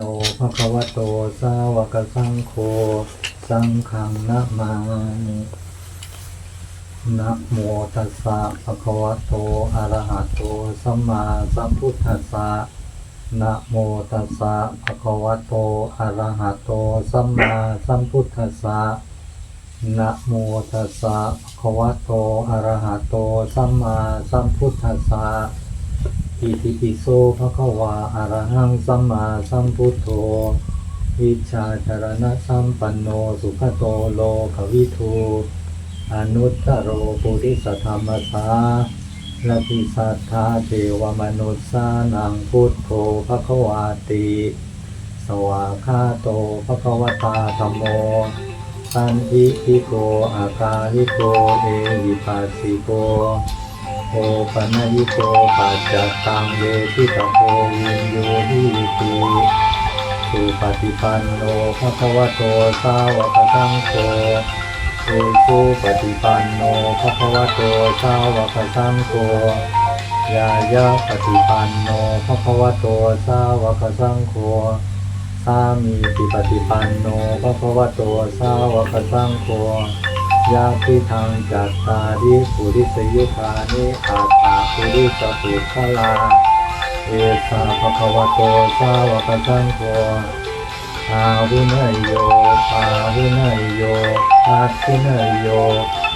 โตภะคะวะโตสาวกสังโฆสังฆังนะมามินะโมตัสสะภะคะวะโตอะระหะโตสัมมาสัมพุทธัสสะนะโมตัสสะภะคะวะโตอะระหะโตสัมมาสัมพุทธัสสะนะโมตัสสะภะคะวะโตอะระหะโตสัมมาสัมพุทธัสสะ อิติปิโสภะคะวาอะระหังสัมมาสัมพุทโธ วิชาจารณะสัมปันโนสุขโตโลกวิทูอนุตตโรปุริสธรรมสาลพิสัทธาเทวมนุสสานังพุทโธภะคะวาติสวาคาโตภะคะวตาธรรมโมสันทิทิโกอากาลิโกเอหิปัสสิโก โอปัญญิโกปัจจตังเวทิตาโพวินโยหิติสุปฏิปันโนภะคะวะโตสาวกสังโฆสุสุปฏิปันโนภะคะวะโตสาวกสังโฆยายาปฏิปันโนภะคะวะโตสาวกสังโฆสามีติปฏิปันโนภะคะวะโตสาวกสังโฆ ยาติทางจัตตาริปุริสยุคานิอาตาปุริสปุคลา เอสาภะคะวะโตสาวกสังโฆอาหุเนยโยอาหุเนยโยอาทิเนยโย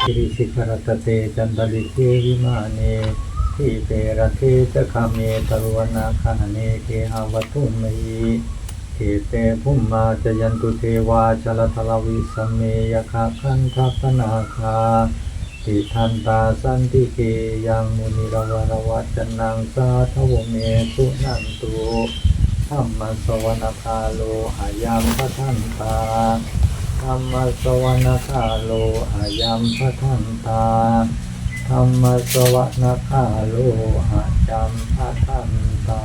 กิริสิกรตเตจันตลิเทวิมาเนทิเประเทจคาเมตรวนาคาเนเกหาวัตุมยี เอเตภุมมาจยันตุเทวาจลทลวิสเมยคาคันทัพนาคาติทันตาสันติเกยังมุนิรวรวัจนังสาทวเมสุนันตุธรรมสวนคาโลอายัมพระทันตาธรรมสวนคาโลอายัมพระทันตาธรรมสวนคาโลอายัมพระทันตา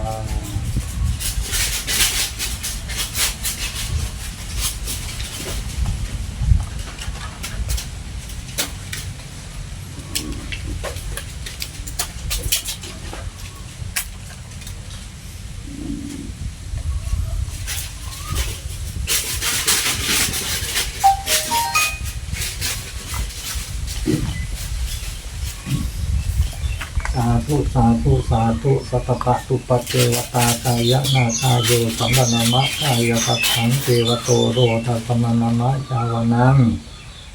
สาธุ สาธุสัพพะตุปเทวตากายะนาคาโยสัมปนามะกายะปัขังเทวโตโรทัสมนามะจาวนัง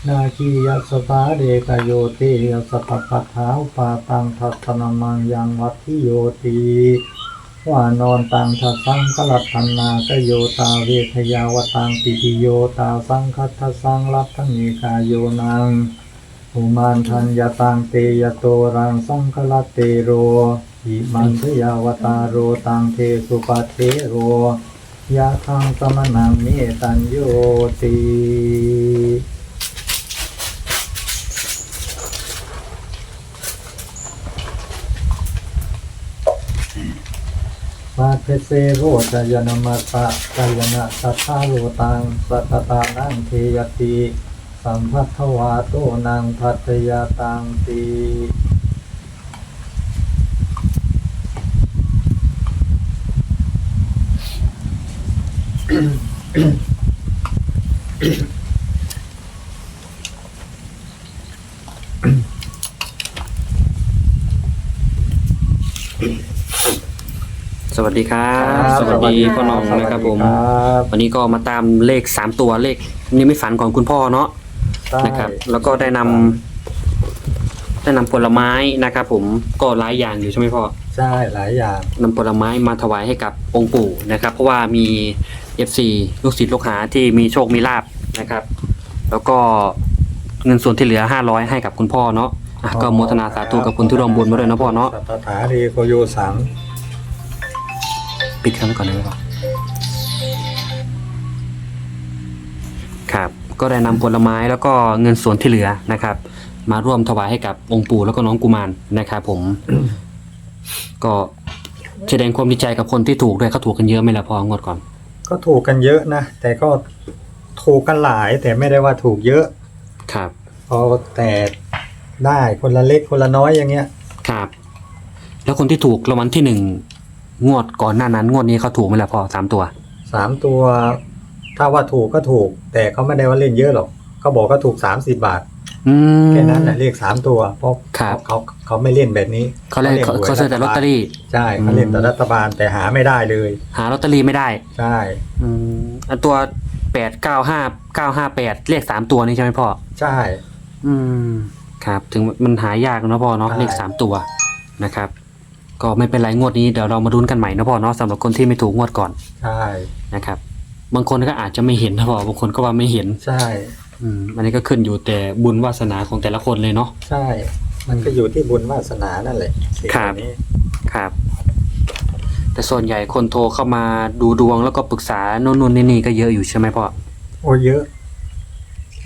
นาคียัสสาเดกโยเทยัสปะปะท้าปาตังทัสนามังยังวัดทิโยตีว่านอนตังทัสังกลัตตันนากโยตาเวทยาวตังปิติโยตาสังคัตสังรัตถมีกายโยนังอุมานทัญญาตังเตยโตรังสังคลเตโร อิมันทยาวตารโรตังเทสุปเทโรยะทังสมนังเมตัญโยติมาเพเสโรจยนมัสสะกายนะสัทธาโรตังสัตตานังเทยติ สัมพัทธวาโตนางพัทยาตังตี สวัสดีครับครับ สวัสดีพ่อหน้องนะครับผมสวัสดีครับวันนี้ก็มาตามเลขสามตัวเลขนี่ไม่ฝันของคุณพ่อเนาะใช่นะครับ แล้วก็ได้นำได้นำผลไม้นะครับ ผมก็หลายอย่างอยู่ใช่ไหมพ่อ ใช่หลายอย่าง นำผลไม้มาถวายให้กับองค์ปู่นะครับ เพราะว่ามี FC ลูกศิษย์ลูกหาที่มีโชคมีลาบนะครับ แล้วก็ เงินส่วนที่เหลือ 500 ให้กับคุณพ่อเนาะอะก็โมทนาสาธุกับคุณที่ร่วมบุญมาด้วยนะพ่อเนาะ สัตถารีโกโยสัง ปิดเครื่องไว้ก่อนได้ไหมพ่อครับ ก็ได้นำผลไม้แล้วก็เงินส่วนที่เหลือนะครับ มาร่วมถวายให้กับองค์ปู่แล้วก็น้องกุมารนะครับผม ก็แสดงความดีใจกับคนที่ถูกด้วยเขาถูกกันเยอะไหมล่ะพ่องวดก่อน ก็ถูกกันเยอะนะ แต่ก็ถูกกันหลายแต่ไม่ได้ว่าถูกเยอะ ครับพอแต่ได้คนละเล็กคนละน้อยอย่างเงี้ย ครับ แล้วคนที่ถูกรางวัลที่หนึ่งงวดก่อนหน้านั้น งวดนี้เขาถูกไหมล่ะพ่อสามตัว สามตัว ถ้าว่าถูกก็ถูก แต่เขาไม่ได้ว่าเล่นเยอะหรอกเขาบอกก็ถูกสามสิบบาทอืม แค่นั้นแหละเลขสามตัวเพราะครับ เขาเขาไม่เล่นแบบนี้เขาเล่นเขาหวยเขาซื้อแต่ลอตเตอรี่ ใช่เขาเล่นแต่รัฐบาลแต่หาไม่ได้เลย หาลอตเตอรี่ไม่ได้ ใช่ อืมอันตัว แปดเก้าห้าเก้าห้าแปดเลขสามตัวนี่ใช่ไหมพ่อ ใช่ อืม ครับ ถึงมันหายากเนอะพ่อเนาะใช่ เลขสามตัวนะครับ ก็ไม่เป็นไรงวดนี้เดี๋ยวเรามาดุนกันใหม่นะพ่อเนาะสำหรับคนที่ไม่ถูกงวดก่อนใช่ นะครับ บางคนก็อาจจะไม่เห็นนะพ่อบางคนก็ว่าไม่เห็น ใช่ อืมอันนี้ก็ขึ้นอยู่แต่บุญวาสนาของแต่ละคนเลยเนาะ ใช่ มันก็อยู่ที่บุญวาสนานั่นแหละสิ่งครับเหล่านี้ครับ แต่ส่วนใหญ่คนโทรเข้ามาดูดวงแล้วก็ปรึกษาโน่นนนี่นี่ก็เยอะอยู่ใช่ไหมพ่อโอ้เยอะ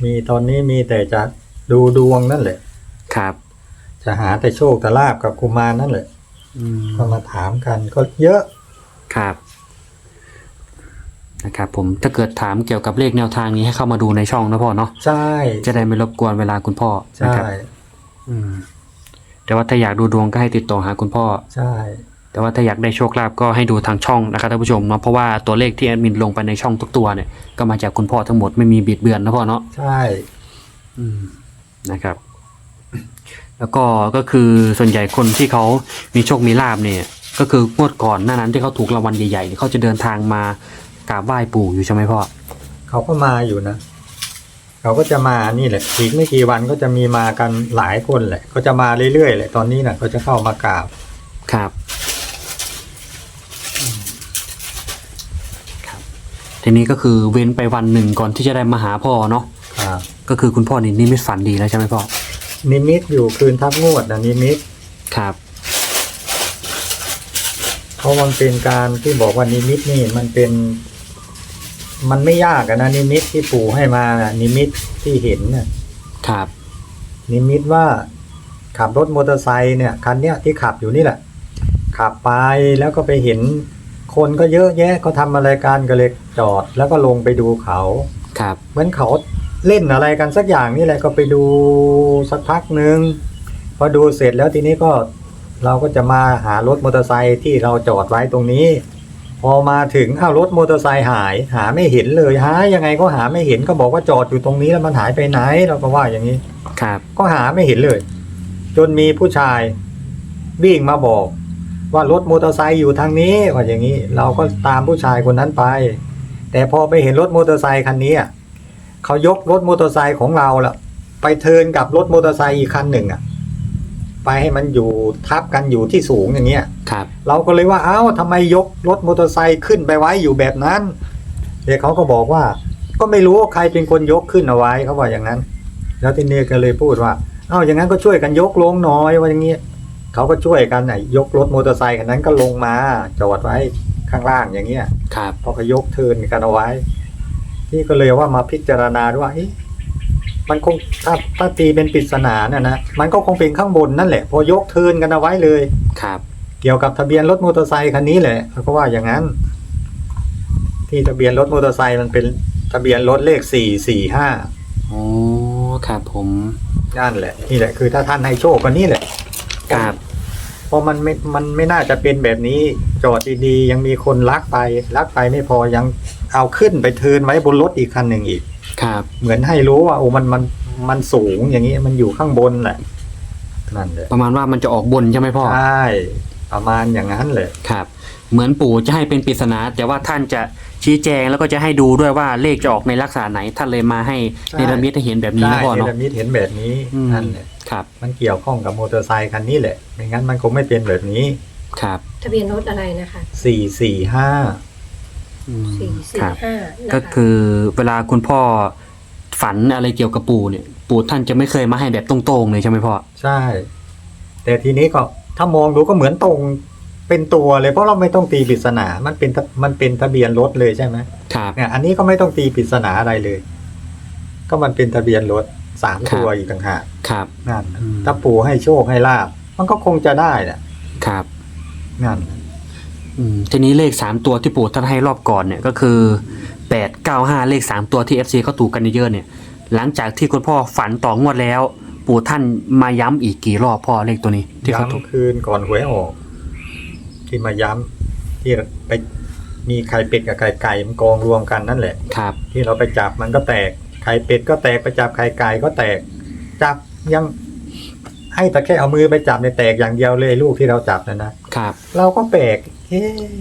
มีตอนนี้มีแต่จะดูดวงนั่นแหละ ครับ จะหาแต่โชคแต่ลาบกับกุมารนั่นแหละอืมก็มาถามกันก็เยอะ ครับนะครับผมถ้าเกิดถามเกี่ยวกับเลขแนวทางนี้ให้เข้ามาดูในช่องนะพ่อเนาะใช่ จะได้ไม่รบกวนเวลาคุณพ่อนะใช่ ครับ อืม แต่ว่าถ้าอยากดูดวงก็ให้ติดต่อหาคุณพ่อ ใช่ แต่ว่าถ้าอยากได้โชคลาภก็ให้ดูทางช่องนะครับท่านผู้ชมเนาะเพราะว่าตัวเลขที่แอดมินลงไปในช่องทุกตัวเนี่ยก็มาจากคุณพ่อทั้งหมดไม่มีบิดเบือนนะพ่อเนาะใช่อืมนะครับ แล้วก็ก็คือส่วนใหญ่คนที่เขามีโชคมีลาบเนี่ย ก็คืองวดก่อนหน้านั้นที่เขาถูกรางวัลใหญ่ๆเนี่ยเขาจะเดินทางมากราบไหว้ปู่อยู่ใช่ไหมพ่อเขาก็มาอยู่นะเขาก็จะมานี่แหละอีกไม่กี่วันก็จะมีมากันหลายคนแหละก็จะมาเรื่อยๆแหละตอนนี้นะเขาจะเข้ามากราบครับอืมครับ ทีนี้ก็คือเว้นไปวันหนึ่งก่อนที่จะได้มาหาพ่อเนาะครับก็คือคุณพ่อนี่นิมิตฝันดีแล้วใช่ไหมพ่อนิมิตอยู่คืนทับงวดนะนิมิตครับ เพราะมันเป็นการที่บอกว่านิมิตนี่มันเป็น มันไม่ยากอะนะนิมิตที่ปู่ให้มานะนิมิตที่เห็นน่ะครับนิมิตว่าขับรถมอเตอร์ไซค์เนี่ยคันเนี้ยที่ขับอยู่นี่แหละ ขับไปแล้วก็ไปเห็น คนก็เยอะแยะก็ทำอะไรกันก็เลยจอดแล้วก็ลงไปดูเขา ครับ เหมือนเขาเล่นอะไรกันสักอย่างนี่แหละก็ไปดูสักพักหนึ่งพอดูเสร็จแล้วทีนี้ก็เราก็จะมาหารถมอเตอร์ไซค์ที่เราจอดไว้ตรงนี้ พอมาถึงอ้าวรถมอเตอร์ไซค์หาย หาไม่เห็นเลยหายังไงก็หาไม่เห็นก็บอกว่าจอดอยู่ตรงนี้แล้วมันหายไปไหนเราก็ว่าอย่างนี้ ครับ ก็หาไม่เห็นเลย จนมีผู้ชายวิ่งมาบอก ว่ารถมอเตอร์ไซค์อยู่ทางนี้ว่าอย่างนี้ เราก็ตามผู้ชายคนนั้นไป แต่พอไปเห็นรถมอเตอร์ไซค์คันนี้อะเขายกรถมอเตอร์ไซค์ของเราละไปเทิร์นกับรถมอเตอร์ไซค์อีกคันหนึ่งอะไปให้มันอยู่ทับกันอยู่ที่สูงอย่างเงี้ยครับ เราก็เลยว่าเอ้าทำไมยกรถมอเตอร์ไซค์ขึ้นไปไว้อยู่แบบนั้นเด็กเขาก็บอกว่า ก็ไม่รู้ว่าใครเป็นคนยกขึ้นเอาไว้เขาบอกอย่างนั้น แล้วทีนี้ก็เลยพูดว่า เอ้าอย่างนั้นก็ช่วยกันยกลงหน้อยว่าอย่างนี้ เขาก็ช่วยกันน่ะยกรถมอเตอร์ไซค์คันนั้นก็ลงมาจอดไว้ข้างล่างอย่างเงี้ยครับพอเขายกเทิร์นกันเอาไว้ที่ก็เลยว่ามาพิจารณาด้วยว่าเอ๊ะมันคงถ้าถ้าตีเป็นปริศนาน่ะนะมันก็คงเป็นข้างบนนั่นแหละ พอยกเทิร์นกันเอาไว้เลยครับ เกี่ยวกับทะเบียนรถมอเตอร์ไซค์คันนี้แหละเขาก็ว่าอย่างนั้น ที่ทะเบียนรถมอเตอร์ไซค์มันเป็นทะเบียนรถเลขสี่สี่ห้าโอ้ครับผมนั่นแหละนี่แหละคือถ้าท่านให้โชคก็นี่แหละครับเพ ราะมันไม่มันไม่น่าจะเป็นแบบนี้ จอดดีๆยังมีคนลักไปลักไปไม่พอยังเอาขึ้นไปเทิร์นไว้บนรถอีกคันหนึ่งอีก ครับ เหมือนให้รู้ว่าโอ้มันมันมันสูงอย่างนี้มันอยู่ข้างบนแหละนั่นแหละประมาณว่ามันจะออกบนใช่ไหมพ่อใช่ประมาณอย่างนั้นเลยครับ เหมือนปู่จะให้เป็นปริศนาแต่ว่าท่านจะ ชี้แจงแล้วก็จะให้ดูด้วยว่าเลขจะออกในลักษณะไหนท่านเลยมาให้ในระมิดให้เห็นแบบนี้ใช่นะพ่อเนเนาะมิตเห็นแบบนี้อืมนั่นแหละครับมันเกี่ยวข้องกับมอเตอร์ไซคันนี้แหละไม่งั้นมันคงไม่เป็นแบบนี้ครับ ทะเบียนรถอะไรนะคะสี่สี่ห้าอืมสี่สี่ครับห้านะคะก็คือเวลาคุณพ่อฝันอะไรเกี่ยวกับปู่เนี่ย ปู่ท่านจะไม่เคยมาให้แบบตรงๆเลยใช่ไหมพ่อใช่ แต่ทีนี้ก็ถ้ามองดูก็เหมือนตรง เป็นตัวเลยเพราะเราไม่ต้องตีปริศนา มันเป็นทะมันเป็นทะเบียนรถเลยใช่ไหมครับเนี่ยอันนี้ก็ไม่ต้องตีปริศนาอะไรเลย ก็มันเป็นทะเบียนรถสามตัวอีกต่างหากครับนั่นน่ะอืมถ้าปู่ให้โชคให้ลาบ มันก็คงจะได้แหละครับนั่นน่ะอืมทีนี้เลขสามตัวที่ปู่ท่านให้รอบก่อนเนี่ยก็คือแปดเก้าห้าเลขสามตัวที่เอฟซีเขาถูกกันเยอะๆเนี่ย หลังจากที่คุณพ่อฝันต่องวดแล้ว ปู่ท่านมาย้ำอีกกี่รอบพ่อเลขตัวนี้ ที่เขาถูกย้ำคืนก่อนหวยออก ที่มาย้ำที่ไปมีไข่เป็ดกับไข่ไก่มันกองรวมกันนั่นแหละ ครับ ที่เราไปจับมันก็แตก ไข่เป็ดก็แตกไปจับไข่ไก่ก็แตก จับยังให้แต่แค่เอามือไปจับในยแตกอย่างเดียวเลยลูกที่เราจับนะนะครับ เราก็แปลกเอ๊ะ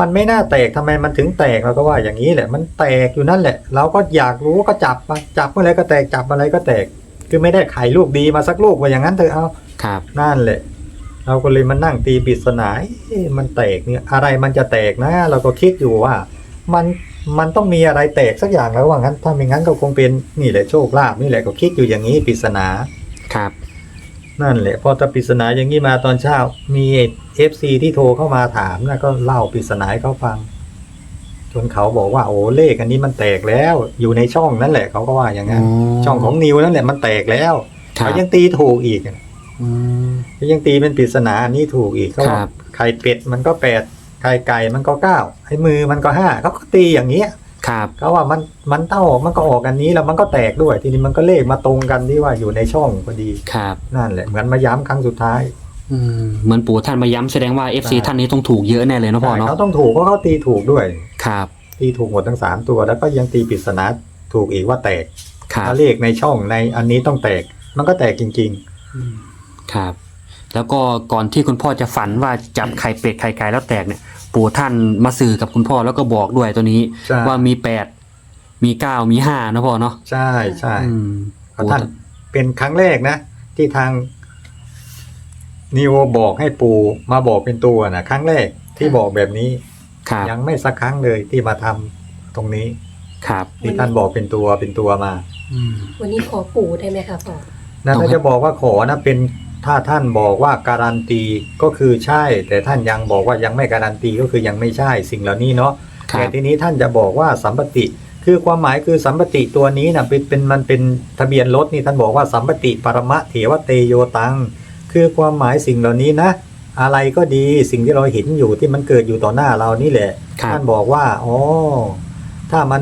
มันไม่น่าแตกทำไมมันถึงแตกเราก็ว่าอย่างนี้แหละ มันแตก็อยู่นั่นแหละ เราก็อยากรู้ก็จับมาจับเมื่อไรก็แตกจับอะไรก็แตก คือไม่ได้ไข่ลูกดีมาสักลูกว่าอย่างนั้นเถอะเอาครับ นั่นแหละ เราก็เลยมานั่งตีปริศนาเอ๊ะมันแตกเนี่ย อะไรมันจะแตกนะ เราก็คิดอยู่ว่า มันมันต้องมีอะไรแตกสักอย่างแล้วว่างั้น ถ้าไม่งั้นก็คงเป็นนี่แหละโชคลาภนี่แหละก็คิดอยู่อย่างนี้ปริศนาครับ นั่นแหละพอจะปริศนาอย่างนี้มาตอนเช้า มีเอฟซีที่โทรเข้ามาถามนะก็เล่าปริศนาให้เขาฟัง จนเขาบอกว่าโอ้เลขอันนี้มันแตกแล้ว อยู่ในช่องนั่นแหละเขาก็ว่าอย่างนั้นช่องของนิวนั่นแหละมันแตกแล้วครัเขาบยังตีถูกอีก อืมเขายังตีเป็นปริศนาอันนี้ถูกอีกเขาครับ ไข่เป็ดมันก็แปดไข่ไก่มันก็เก้าไอ้มือมันก็ห้าเขาก็ตีอย่างเงี้ยครับเขาว่ามันมันเต้าออกมันก็ออกอันนี้แล้วมันก็แตกด้วย ทีนี้มันก็เลขมาตรงกันที่ว่าอยู่ในช่องพอดี ครับ นั่นแหละเหมือนมาย้ำครั้งสุดท้ายอืมเหมือนปู่ท่านมาย้ำแสดงว่า FC ใช่ท่านนี้ต้องถูกเยอะแน่เลยเนาะพ่อใช่เนาะเขาต้องถูกเพราะเขาตีถูกด้วย ครับ ตีถูกหมดทั้งสามตัว แล้วก็ยังตีปริศนาถูกอีกว่าแตกครับ ถ้าเลขในช่องในอันนี้ต้องแตก มันก็แตกจริง ครับ แล้วก็ก่อนที่คุณพ่อจะฝันว่าจับไข่เป็ดไข่ไก่แล้วแตกเนี่ย ปู่ท่านมาสื่อกับคุณพ่อแล้วก็บอกด้วยตัวนี้ๆใช่ ว่ามีแปดมีเก้ามีห้านะพ่อเนาะใช่ใช่อืมเพราะท่านเป็นครั้งแรกนะ ที่ทางนิวบอกให้ปูมาบอกเป็นตัวนะครั้งแรกที่บอกแบบนี้ ครับยังไม่สักครั้งเลยที่มาทำตรงนี้ครับ ที่ท่านบอกเป็นตัวเป็นตัวมา อืม วันนี้ขอปู่ได้ไหมคะพ่อ นะต้องให้ ถ้าจะบอกว่าขอนะเป็น ถ้าท่านบอกว่าการันตีก็คือใช่ แต่ท่านยังบอกว่ายังไม่การันตีก็คือยังไม่ใช่สิ่งเหล่านี้เนาะครัแต่บทีนี้ท่านจะบอกว่าสัมปติ คือความหมายคือสัมปติตัวนี้นะเป็นเป็นมันเป็นทะเบียนรถนี่ท่านบอกว่าสัมปติปรมะเถวเตโยตังคือความหมายสิ่งเหล่านี้นะ อะไรก็ดีสิ่งที่เราเห็นอยู่ที่มันเกิดอยู่ต่อหน้าเรานี่แหละครับท่านบอกว่าอ๋อถ้ามัน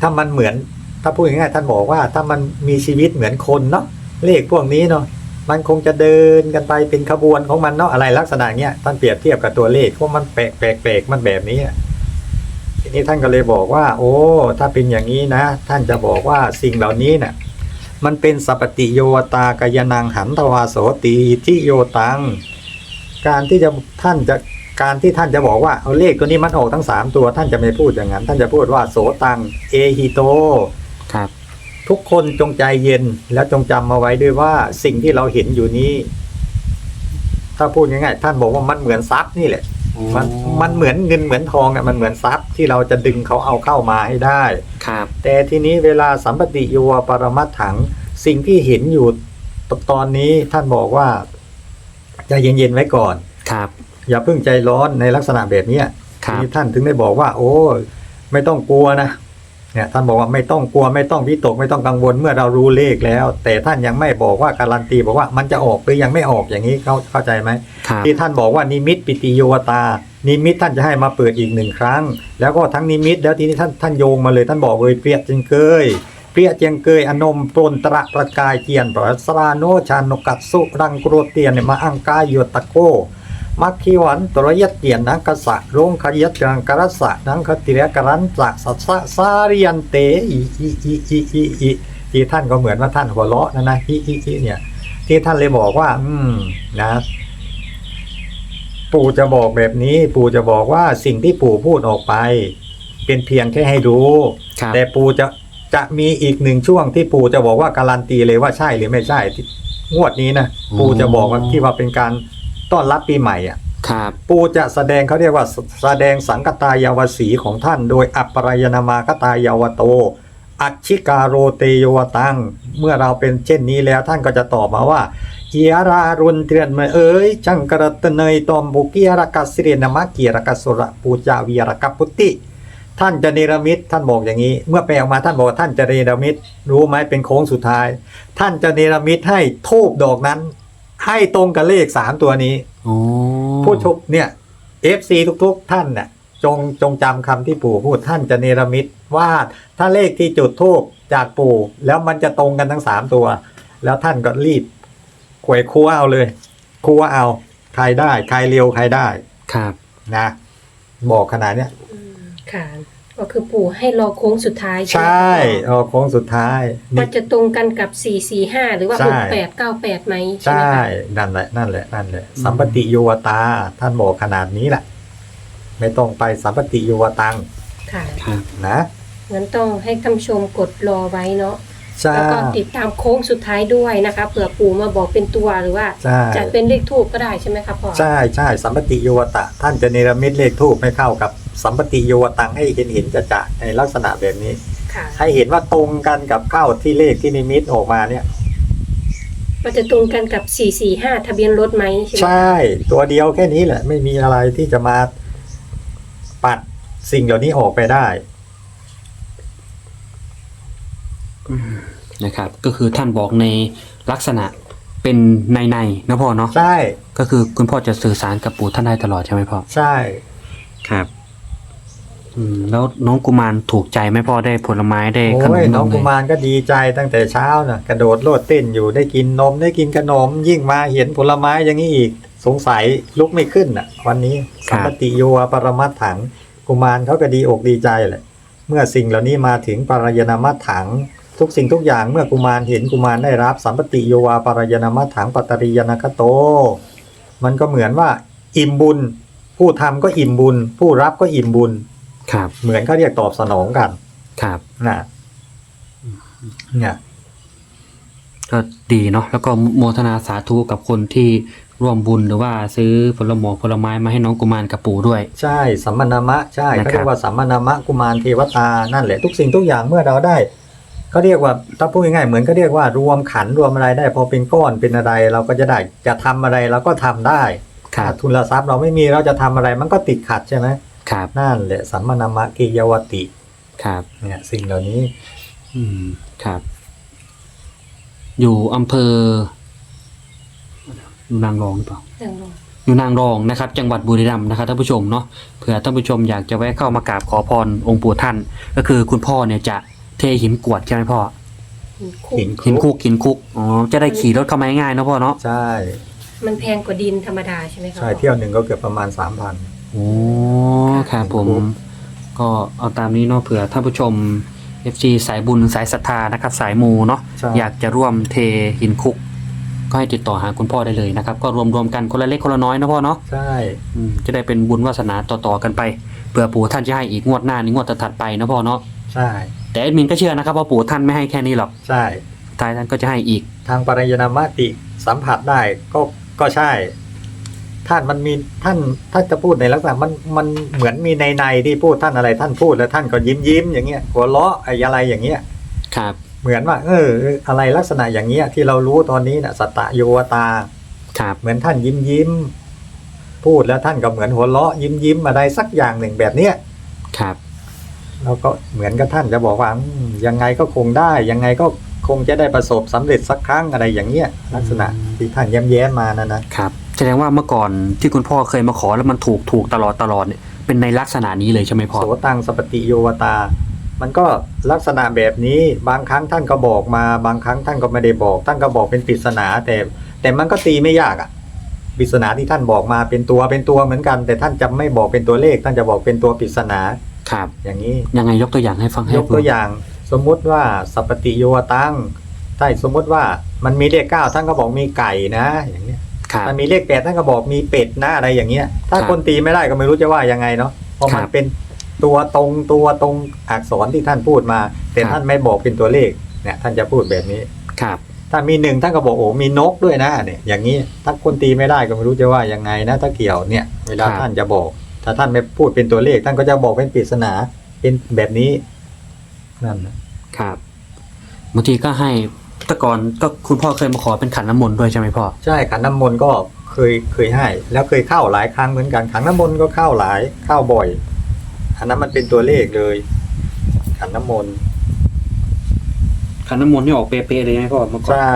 ถ้ามันเหมือน ถ้าพูดง่ายๆท่านบอกว่าถ้ามันมีชีวิตเหมือนคนเนาะเลขพวกนี้เนาะ มันคงจะเดินกันไปเป็นขบวนของมันเนาะอะไรลักษณะเนี้ยท่านเปรียบเทียบกับตัวเลขเพราะมันแปลกแปลกแปลกมันแบบนี้ทีนี้ท่านก็เลยบอกว่า โอ้ ถ้าเป็นอย่างนี้นะ ท่านจะบอกว่าสิ่งเหล่านี้เนี่ยมันเป็นสัพติโยตากยนังหันทวาโสตีทิโยตัง การที่จะท่านจะการที่ท่านจะบอกว่าเอาเลขตัวนี้มันออกทั้งสามตัวท่านจะไม่พูดอย่างนั้น ท่านจะพูดว่าโสตัง เอฮิโต ทุกคนจงใจเย็นแล้วจงจำมาไว้ด้วยว่าสิ่งที่เราเห็นอยู่นี้ ถ้าพูดง่ายๆท่านบอกว่ามันเหมือนทรัพย์นี่แหละ มันมันเหมือนเงินเหมือนทองอะมันเหมือนทรัพย์ที่เราจะดึงเขาเอาเข้ามาให้ได้ ครับ แต่ทีนี้เวลาสัมปติโยวปรมัตถัง สิ่งที่เห็นอยู่ตตอนนี้ท่านบอกว่าใจเย็นๆไว้ก่อน ครับ อย่าเพิ่งใจร้อนในลักษณะแบบเนี้ยคทีรับนี้ท่านถึงได้บอกว่า โอ้ยไม่ต้องกลัวนะ เนี่ยท่านบอกว่าไม่ต้องกลัวไม่ต้องวิตกไม่ต้องกังวลเมื่อเรารู้เลขแล้ว แต่ท่านยังไม่บอกว่าการันตีบอกว่ามันจะออกหรือยังไม่ออกอย่างนี้เข้าเข้าใจไหมครับที่ท่านบอกว่านิมิตปิติโยวตา นิมิตท่านจะให้มาเปิดอีกหนึ่งครั้ง แล้วก็ทั้งนิมิตแล้วทีนี้ท่านท่านโยงมาเลยท่านบอกเลยเปรียเจียงเกยเปรียเจียงเกยอนมปรนตระประกายเกียนปรสราโนชานกัตสุรังกรวเตียนเนี่ยมาอังกายโยตะโก มัคคิวันตรยัตเตียนนังกษะโรงขยัตกังกรสะนังคติรกรันจะสัสสะสาริยันเตอีอีอีอีอีอีที่ท่านก็เหมือนว่าท่านหัวเราะนะนะอีอีอีเนี่ย ที่ท่านเลยบอกว่า อืมนะปู่จะบอกแบบนี้ ปู่จะบอกว่าสิ่งที่ปู่พูดออกไป เป็นเพียงแค่ให้รู้แต่ปู่จะจะมีอีกหนึ่งช่วงที่ปู่จะบอกว่าการันตีเลยว่าใช่หรือไม่ใช่งวดนี้นะปู่จะบอกว่าที่ว่าเป็นการ ต้อนรับปีใหม่อะครับปู่จะแสดงเขาเรียกว่าแสแสดงสังกตายาวสีของท่าน โดยอัปปรายนามากตายาวโต อัชชิกาโรเตโยวตัง เมื่อเราเป็นเช่นนี้แล้วท่านก็จะตอบมาว่าเอียรารุนเตือนมาเอ้ยจังกรตเนยตอมบุกียรกัสสิเรนามะเกียรกัสสุระปูจาวียรกัปปุตติ ท่านจะเนรมิตท่านบอกอย่างนี้ เมื่อแปลออกมาท่านบอกว่าท่านจะเนรมิตรู้ไหมเป็นโค้งสุดท้าย ท่านจะเนรมิตให้ทูบดอกนั้น ให้ตรงกับเลขสามตัวนี้โอ้ผู้ชมเนี่ยเอฟซีทุกๆ ท่านน่ะจงจงจำคำที่ปู่พูดท่านจะเนรมิตว่าถ้าเลขที่จุดทูบจากปู่ แล้วมันจะตรงกันทั้งสามตัว แล้วท่านก็รีบขวยคัวเอาเลยคัวเอา ใครได้ ใครเร็วใครได้ครับนะ บอกขนาดเนี้ยอืมค่ะ ก็คือปู่ให้รอโค้งสุดท้ายใช่ไหมคะรอโค้งสุดท้ายพ่อมันจะตรงกันกับ4 4 5หรือว่าใช่6 8 9 8ไหมใช่ใช่ไหมคะนั่นแหละนั่นแหละนั่นแหละสัมปติโยวตาท่านบอกขนาดนี้แหละไม่ต้องไปสัมปติโยวตังค่ะครับนะงั้นต้องให้ท่านผู้ชมกดรอไว้เนาะใช่แล้วก็ติดตามโค้งสุดท้ายด้วยนะคะเผื่อปู่มาบอกเป็นตัวหรือว่าใช่จะเป็นเลขทูบก็ได้ใช่ไหมคะพ่อใช่ใช่สัมปติโยวตะ ท่านจะเนรมิตเลขทูปไม่เข้ากับ สัมปติโยวตังให้เห็นเห็นจะจะในลักษณะแบบนี้ ค่ะ ให้เห็นว่าตรงกันกับเข้าที่เลขที่นิมิตออกมาเนี่ย มันจะตรงกันกับ 4 4 5 ทะเบียนรถไหมใช่ไหมใช่ตัวเดียวแค่นี้แหละ ไม่มีอะไรที่จะมาปัดสิ่งเหล่านี้ออกไปได้ นะครับ ก็คือท่านบอกในลักษณะเป็นในในๆนะพ่อเนาะใช่ก็คือคุณพ่อจะสื่อสารกับปู่ท่านได้ตลอดใช่ไหมพ่อใช่ ครับ อืมแล้วน้องกุมารถูกใจไหมพ่อได้ผลไม้ได้ขนมโอ้ยน้องเลยกุมารก็ดีใจตั้งแต่เช้านะกระโดดโลดเต้นอยู่ได้กินนมได้กินขนม ยิ่งมาเห็นผลไม้อย่างนี้อีก สงสัยลุกไม่ขึ้นอะ วันนี้สัมปติโยวปรมัตถัง กุมารเขาก็ดีอกดีใจแหละเมื่อสิ่งเหล่านี้มาถึงปรายนามัตถัง ทุกสิ่งทุกอย่างเมื่อกุมารเห็นกุมารได้รับ สัมปติโยวาปรายนามัตถังปัตตริยนาคโต มันก็เหมือนว่า อิ่มบุญ ผู้ทำก็อิ่มบุญ ผู้รับก็อิ่มบุญ ครับเหมือนเขาเรียกตอบสนองกันครับนะเนี่ยก็ดีเนาะแล้วก็โมทนาสาธุกับคนที่ร่วมบุญหรือว่าซื้อผลหมอกผลไม้มาให้น้องกุมารกับปู่ด้วย ใช่สัมมนามะใช่นะครับเขาเรียกว่าสัมมนามะกุมารเทวตานั่นแหละทุกสิ่งทุกอย่างเมื่อเราได้เขาเรียกว่าถ้าพูดง่ายๆเหมือนก็เรียกว่ารวมขันธ์รวมอะไรได้ พอเป็นก้อนเป็นอะไร เราก็จะได้จะทำอะไรเราก็ทำได้ครัถ้าบทุนทรัพย์เราไม่มีเราจะทำอะไรมันก็ติดขัดใช่ไหม ครับ นั่นแหละสัมมนามะกิยวติ ครับ เนี่ยสิ่งเหล่านี้ อืม ครับ อยู่อำเภอ อยู่นางรองหรือเปล่ายังรออยู่นางรองนะครับ จังหวัดบุรีรัมย์นะครับท่านผู้ชมเนาะเผื่อท่านผู้ชมอยากจะแวะเข้ามากราบขอพรองค์ปู่ท่าน ก็คือคุณพ่อเนี่ยจะเทหินกรวดใช่ไหมพ่อคู่หินหินคุกหินคุกอ๋อจะได้ขี่รถเข้ามาง่ายๆเนาะพ่อเนาะใช่ มันแพงกว่าดินธรรมดาใช่ไหมคะใช่เที่ยวหนึ่งก็เกือบประมาณสามพันโอ้ ครับผมหินคุกก็เอาตามนี้เนาะเผื่อท่านผู้ชม FC สายบุญสายศรัทธานะครับ สายมูเนาะใช่ อยากจะร่วมเทหินคุก ก็ให้ติดต่อหาคุณพ่อได้เลยนะครับ ก็รวมๆกันคนละเล็กคนละน้อยนะพ่อเนาะใช่อืมจะได้เป็นบุญวาสนาต่อๆกันไปเผื่อปู่ท่านจะให้อีกงวดหน้านี้งวดถัดๆไปนะพ่อเนาะใช่แต่แอดมินก็เชื่อนะครับว่าปู่ท่านไม่ให้แค่นี้หรอกใช่ ท้ายท่านก็จะให้อีก ทางปรายนามติสัมผัสได้ก็ก็ใช่ ท่านมันมีท่านถ้าจะพูดในลักษณะมันมันเหมือนมีในในๆที่พูดท่านอะไร ท่านพูดแล้วท่านก็ยิ้มยิ้มๆอย่างเงี้ยหัวเราะไอ้อะไรอย่างเงี้ยครับ เหมือนว่า เออ อะไรลักษณะอย่างเงี้ยที่เรารู้ตอนนี้นะสตตะโยวตาครับเหมือนท่านยิ้มยิ้มๆพูดแล้วท่านก็เหมือนหัวเราะยิ้มยิ้มๆอะไรสักอย่างหนึ่งแบบเนี้ยครับแล้วก็เหมือนกับท่านจะบอกว่าอืมยังไงก็คงได้ ยังไงก็คงจะได้ประสบสำเร็จสักครั้งอะไรอย่างเงี้ยลักษณะที่ท่านแย้มๆมานะนะครับ แสดงว่าเมื่อก่อนที่คุณพ่อเคยมาขอแล้วมันถูกถูกตลอดตลอดเนี่ยเป็นในลักษณะนี้เลยใช่ไหมพ่อโสตังสปติโยวตา มันก็ลักษณะแบบนี้บางครั้งท่านก็บอกมาบางครั้งท่านก็ไม่ได้บอก ท่านก็บอกเป็นปริศนาแต่ แต่มันก็ตีไม่ยากอะปริศนาที่ท่านบอกมาเป็นตัวเป็นตัวเหมือนกัน แต่ท่านจะไม่บอกเป็นตัวเลข ท่านจะบอกเป็นตัวปริศนาครับ อย่างนี้ยังไงยกตัวอย่างให้ฟังให้ยกตัวอย่าง สมมุติว่าสัปติโยวตังถ้าสมมุติว่ามันมีเลขเก้าท่านก็บอกมีไก่นะ อย่างเนี้ย ครับ มันมีเลขแปดท่านก็บอกมีเป็ดนะอะไรอย่างเงี้ย ถ้าครับ คนตีไม่ได้ก็ไม่รู้จะว่ายังไงเนาะเพราะครัมันบเป็นตัวตรงตัวตรงอักษรที่ท่านพูดมา แต่ครับท่านไม่บอกเป็นตัวเลขเนี่ยท่านจะพูดแบบนี้ ครับ ถ้ามีหนึ่งท่านก็บอกโอ้มีนกด้วยนะเนี่ยอย่างนี้ถ้าคนตีไม่ได้ก็ไม่รู้จะว่ายังไงนะถ้าเกี่ยวเนี่ยเวลาท่านจะบอก ถ้าท่านไม่พูดเป็นตัวเลข ท่านก็จะบอกเป็นปริศนาเป็นแบบนี้นั่นน่ะครับ บางทีก็ให้ แต่ก่อนก็คุณพ่อเคยมาขอเป็นขันน้ำมนต์ด้วยใช่ไหมพ่อ ใช่ขันน้ำมนต์ก็เคยเคยให้ แล้วเคยเข้าหลายครั้งเหมือนกันขันน้ำมนต์ก็เข้าหลายเข้าบ่อย อันนั้นมันเป็นตัวเลขเลย ขันน้ำมนต์ขันน้ำมนต์นี่ออกเป๊ะๆเลยไหมพ่อเมื่อก่อนใช่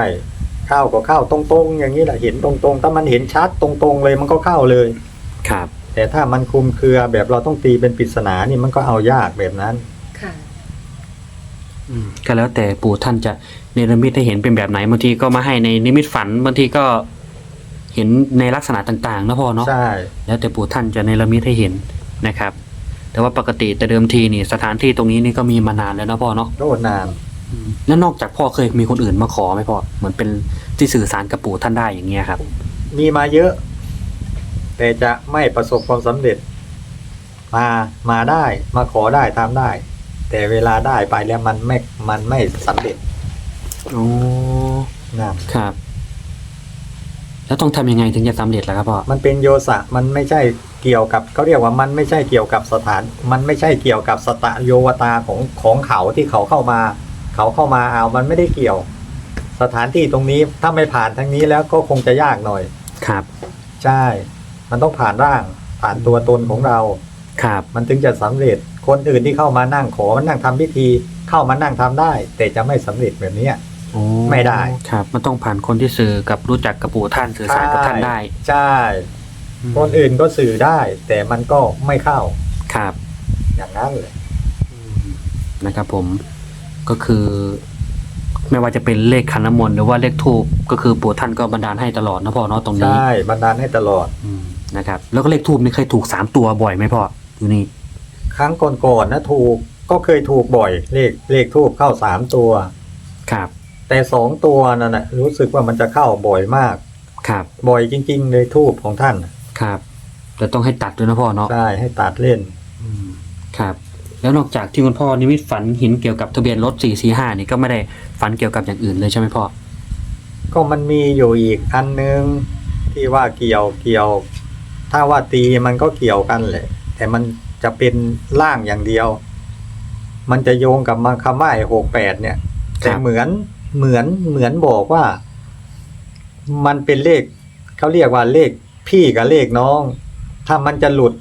เข้าก็เข้าตรงๆ อย่างนี้แหละเห็นตรงๆ ถ้ามันเห็นชัดตรงๆเลยมันก็เข้าเลยครับ แต่ถ้ามันคลุมเครือแบบเราต้องตีเป็นปริศนานี่มันก็เอายากแบบนั้นค่ะอืม ก็แล้วแต่ปู่ท่านจะเนรมิตให้เห็นเป็นแบบไหนบางทีก็มาให้ในนิมิตฝันบางทีก็เห็นในลักษณะต่างๆนะพ่อเนาะใช่แล้วแต่ปู่ท่านจะเนรมิตให้เห็นนะครับ แต่ว่าปกติแต่เดิมทีนี่สถานที่ตรงนี้นี่ก็มีมานานแล้วนะพ่อเนาะก็นานแล้วนอกจากพ่อเคยมีคนอื่นมาขอไหมพ่อเหมือนเป็นที่สื่อสารกับปู่ท่านได้อย่างเงี้ยครับ มีมาเยอะ แต่จะไม่ประสบความสำเร็จ มามาได้มาขอได้ตามได้ แต่เวลาได้ไปแล้วมันไม่มันไม่สำเร็จโอ้นั่นครับ แล้วต้องทำยังไงถึงจะสำเร็จล่ะครับพ่อมันเป็นโยสะมันไม่ใช่เกี่ยวกับเขาเรียกว่ามันไม่ใช่เกี่ยวกับสถาน มันไม่ใช่เกี่ยวกับสตะโยวตาของของเขาที่เขาเข้ามา เขาเข้ามาเอามันไม่ได้เกี่ยว สถานที่ตรงนี้ถ้าไม่ผ่านทั้งนี้แล้วก็คงจะยากหน่อย ครับ ใช่ มันต้องผ่านร่าง ผ่านตัวตนของเรา ครับมันถึงจะสำเร็จคนอื่นที่เข้ามานั่งขอมานั่งทำพิธีเข้ามานั่งทำได้ แต่จะไม่สำเร็จแบบเนี้ยโอ้ไม่ได้ครับ มันต้องผ่านคนที่สื่อกับรู้จักกับปู่ท่านสื่อสารกับท่านได้ใช่คนอื่นก็สื่อได้ แต่มันก็ไม่เข้าครับ อย่างนั้นเลยนะครับ ผมก็คือ ไม่ว่าจะเป็นเลขขันน้ำมนต์หรือว่าเลขทูบก็คือปู่ท่านก็บันดาลให้ตลอดนะพ่อเนาะตรงนี้ใช่บรรดาลให้ตลอดอืมนะครับ แล้วก็เลขทูบนี่เคยถูกสามตัวบ่อยไหมพ่อ อยู่นี่ ครั้งก่อนๆนะถูกก็เคยถูกบ่อย เลขเลขทูบเข้าสามตัว ครับ แต่สองตัวนั่นนะรู้สึกว่ามันจะเข้าบ่อยมาก ครับบ่อยจริง ๆ เลยทูบของท่านน่ะครับแต่ต้องให้ตัดด้วยนะพ่อเนาะใช่ให้ตัดเล่นอืมครับ แล้วนอกจากที่คุณพ่อนิมิตฝันเห็นเกี่ยวกับทะเบียนรถ4 4 5นี่ก็ไม่ได้ฝันเกี่ยวกับอย่างอื่นเลยใช่ไหมพ่อก็มันมีอยู่อีกอันนึงที่ว่าเกี่ยวเกี่ยว ถ้าว่าตีมันก็เกี่ยวกันแหละ แต่มันจะเป็นล่างอย่างเดียว มันจะโยงกับมาคำว่าหกแปดเนี่ย แต่เหมือนเหมือนเหมือนบอกว่า มันเป็นเลขเขาเรียกว่าเลขพี่กับเลขน้อง ถ้ามันจะหลุด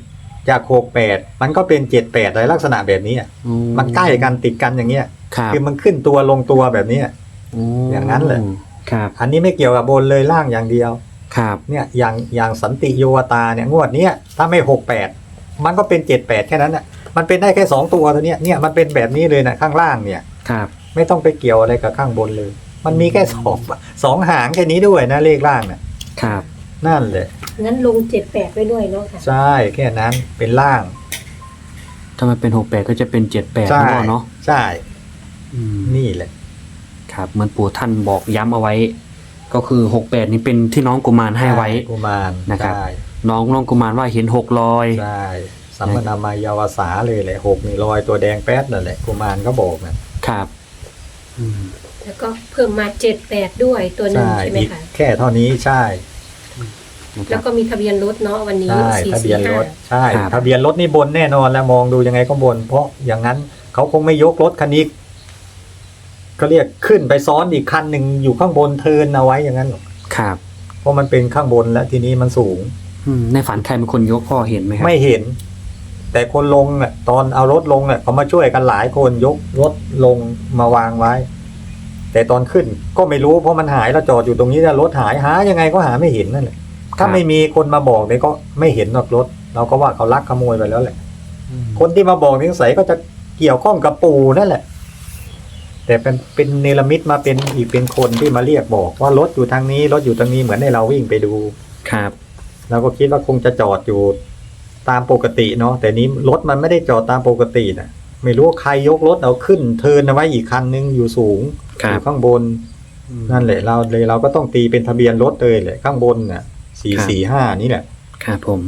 จากหกแปดมันก็เป็นเจ็ดแปดอะไรลักษณะแบบนี้อะอืมันใกล้กันติดกันอย่างเงี้ยครับคือมันขึ้นตัวลงตัวแบบนี้อะอย่างนั้นเลยครับ อันนี้ไม่เกี่ยวกับบนเลยล่างอย่างเดียว ครับ เนี่ยอย่างอย่างสันติโยวตาเนี่ยงวดเนี้ยถ้าไม่หกแปด มันก็เป็นเจ็ดแปดแค่นั้นน่ะ มันเป็นได้แค่สองตัวตัวเนี้ยเนี่ยมันเป็นแบบนี้เลยนะข้างล่างเนี่ย ครับ ไม่ต้องไปเกี่ยวอะไรกับข้างบนเลย มันมีแค่สองสองหางแค่นี้ด้วยนะเลขล่างน่ะ ครับ นั่นเลยงั้นลงเจ็ดแปดไว้ด้วยเนาะค่ะ ใช่แค่นั้นเป็นล่าง ถ้ามันเป็นหกแปดก็จะเป็นเจ็ดแปดใช่นะพ่อเนาะใช่ อืมนี่แหละ ครับ เหมือนปู่ท่านบอกย้ำเอาไว้ ก็คือหกแปดนี่เป็นที่น้องกุมารให้ไว้ กุมารนะครับใช่น้องน้องกุมารว่าเห็นหกลอยใช่สัมมนามายาวสาเลยแหละหกนี่ลอยตัวแดงแป๊ดนั่นแหละกุมารก็บอกนะครับอืมแล้วก็เพิ่มมาเจ็ดแปดด้วยตัวหนึ่งใช่ใช่ไหมอีกคะแค่เท่านี้ใช่นะคแล้รัวบ ก็มีทะเบียนรถเนาะวันนี้ใช่สี่ทะเบีสี่ยนรห้าถใช่ครับ ทะเบียนรถนี่บนแน่นอนแล้วมองดูยังไงก็บน เพราะอย่างนั้นเขาคงไม่ยกรถคันนี้ ก็เรียกขึ้นไปซ้อนอีกคันหนึ่งอยู่ข้างบนเทินเอาไว้อย่างนั้นหรอกครับ เพราะมันเป็นข้างบนแล้วทีนี้มันสูงอืมในฝันใครเป็นคนยกพ่อเห็นไหมครับไม่เห็น แต่คนลงน่ะ ตอนเอารถลงน่ะเขามาช่วยกันหลายคนยกรถลงมาวางไว้ แต่ตอนขึ้นก็ไม่รู้เพราะมันหายแล้วจอดอยู่ตรงนี้แล้วรถหายหายังไงก็หาไม่เห็นนั่นแหละถ้าไม่มีคนมาบอกเนี่ยก็ไม่เห็นหรอกรถ เราก็ว่าเขาลักขโมยไปแล้วแหละอืมคนที่มาบอกนิสัยก็จะเกี่ยวข้องกับปู่นั่นแหละ แต่เป็นเป็นเนรมิตมาเป็นอีกเป็นคนที่มาเรียกบอก ว่ารถอยู่ทางนี้รถอยู่ทางนี้เหมือนให้เราวิ่งไปดูครับเราก็คิดว่าคงจะจอดอยู่ตามปกติเนาะแต่นี้รถมันไม่ได้จอดตามปกตินะไม่รู้ว่าใครยกรถเอาขึ้น เทินเอาไว้อีกคันนึงอยู่สูงครัอบยู่ข้างบนอืมนั่นแหละ เราเลยเราก็ต้องตีเป็นทะเบียนรถเลยแหละข้างบนน่ะสี่ครับสี่ห้านี่แหละครับผม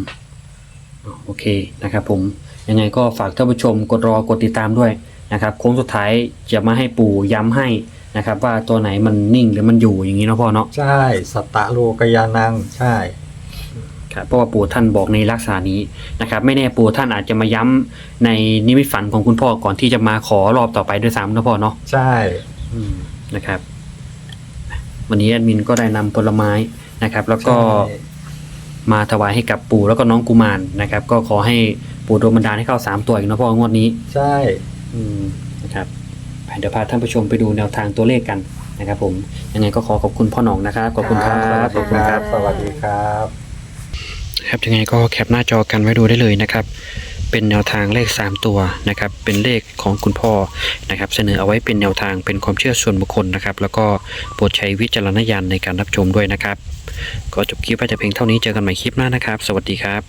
โอเคนะครับผมยังไงก็ฝากท่านผู้ชมกดรอกดติดตามด้วย นะครับโค้งสุดท้ายจะมาให้ปู่ย้ำให้นะครับ ว่าตัวไหนมันนิ่งหรือมันอยู่อย่างนี้เนาะพ่อเนาะใช่สัตตะโลกยานังใช่ครับเพราะว่าปู่ท่านบอกในลักษณะนี้นะครับ ไม่แน่ปู่ท่านอาจจะมาย้ำในนิมิตฝันของคุณพ่อก่อนที่จะมาขอรอบต่อไปด้วยซ้ำนะพ่อเนาะใช่อืมนะครับ วันนี้แอดมินก็ได้นำผลไม้นะครับ แล้วก็ ใช่มาถวายให้กับปู่แล้วก็น้องกุมารนะครับ ก็ขอให้ปู่โดนบันดาลให้เข้าสามตัวอีกนะพ่องวดนี้ ใช่ อืมนะครับไปเดี๋ยวพาท่านผู้ชมไปดูแนวทางตัวเลขกันนะครับ ผมยังไงก็ขอขอบคุณพ่อหน่องนะครับขอบคุณครับขอบคุณครับ สวัสดีครับครับยังไงก็แคปหน้าจอกันไว้ดูได้เลยนะครับ เป็นแนวทางเลข 3 ตัวนะครับ เป็นเลขของคุณพ่อนะครับ เสนอเอาไว้เป็นแนวทางเป็นความเชื่อส่วนบุคคลนะครับ แล้วก็โปรดใช้วิจารณญาณในการรับชมด้วยนะครับ ก็จบคลิปไปแต่เพียงเท่านี้เจอกันใหม่คลิปหน้านะครับ สวัสดีครับ